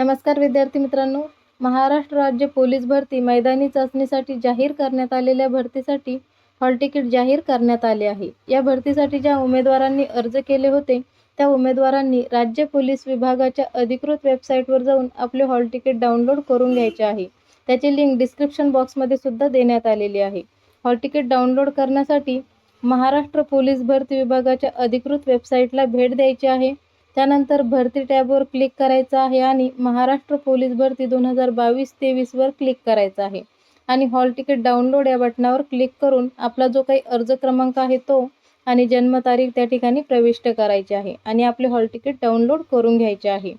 नमस्कार विद्यार्थी मित्रांनो. महाराष्ट्र राज्य पोलीस भरती मैदानी चाचणीसाठी जाहीर करण्यात आलेल्या भरतीसाठी हॉल तिकीट जाहीर करण्यात आले आहे. या भरतीसाठी ज्या उमेदवारांनी अर्ज केले होते त्या उमेदवारांनी राज्य पोलीस विभागाच्या अधिकृत वेबसाईटवर जाऊन आपले हॉल तिकीट डाउनलोड करून घ्यायचे आहे. त्याची लिंक डिस्क्रिप्शन बॉक्समध्ये सुद्धा देण्यात आलेली आहे. हॉल तिकीट डाउनलोड करण्यासाठी महाराष्ट्र पोलीस भरती विभागाच्या अधिकृत वेबसाईटला भेट द्यायची आहे. त्यानंतर भरती टॅबवर क्लिक करायचं आहे आणि महाराष्ट्र पोलीस भरती दोन हजार बावीस तेवीसवर क्लिक करायचं आहे. आणि हॉल तिकीट डाउनलोड या बटनावर क्लिक करून आपला जो काही अर्ज क्रमांक आहे तो आणि जन्मतारीख त्या ठिकाणी प्रविष्ट करायची आहे आणि आपले हॉल तिकीट डाउनलोड करून घ्यायचे आहे.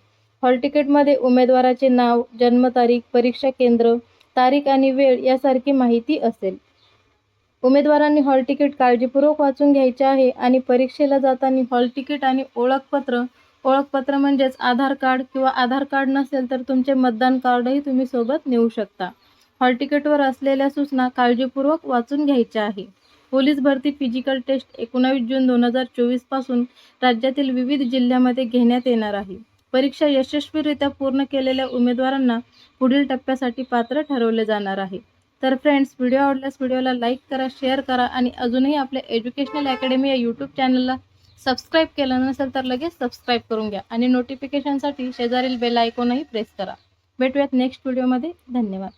हॉल तिकीटमध्ये उमेदवाराचे नाव जन्मतारीख परीक्षा केंद्र तारीख आणि वेळ यासारखी माहिती असेल. उमेदवारांनी हॉल तिकीट काळजीपूर्वक वाचून घ्यायचे आहे आणि परीक्षेला जाताना हॉल तिकीट आणि ओळखपत्र ओळखपत्र म्हणजेच आधार कार्ड किंवा आधार कार्ड नसेल तर तुमचे मतदान कार्डही तुम्ही सोबत नेऊ शकता. हॉल तिकीटवर असलेल्या सूचना काळजीपूर्वक वाचून घ्यायच्या आहे. पोलीस भरती फिजिकल टेस्ट एकोणावीस जून दोन हजार चोवीसपासून राज्यातील विविध जिल्ह्यामध्ये घेण्यात येणार आहे. परीक्षा यशस्वीरित्या पूर्ण केलेल्या उमेदवारांना पुढील टप्प्यासाठी पात्र ठरवले जाणार आहे. तर फ्रेंड्स व्हिडिओ आवडल्यास व्हिडिओला लाईक करा शेअर करा आणि अजूनही आपल्या एज्युकेशनल अकॅडमी या यूट्यूब चॅनलला सबस्क्राईब केलं नसेल तर लगेच सबस्क्राईब करून घ्या आणि नोटिफिकेशनसाठी शेजारील बेल आयकॉनही प्रेस करा. भेटूयात नेक्स्ट व्हिडिओमध्ये धन्यवाद.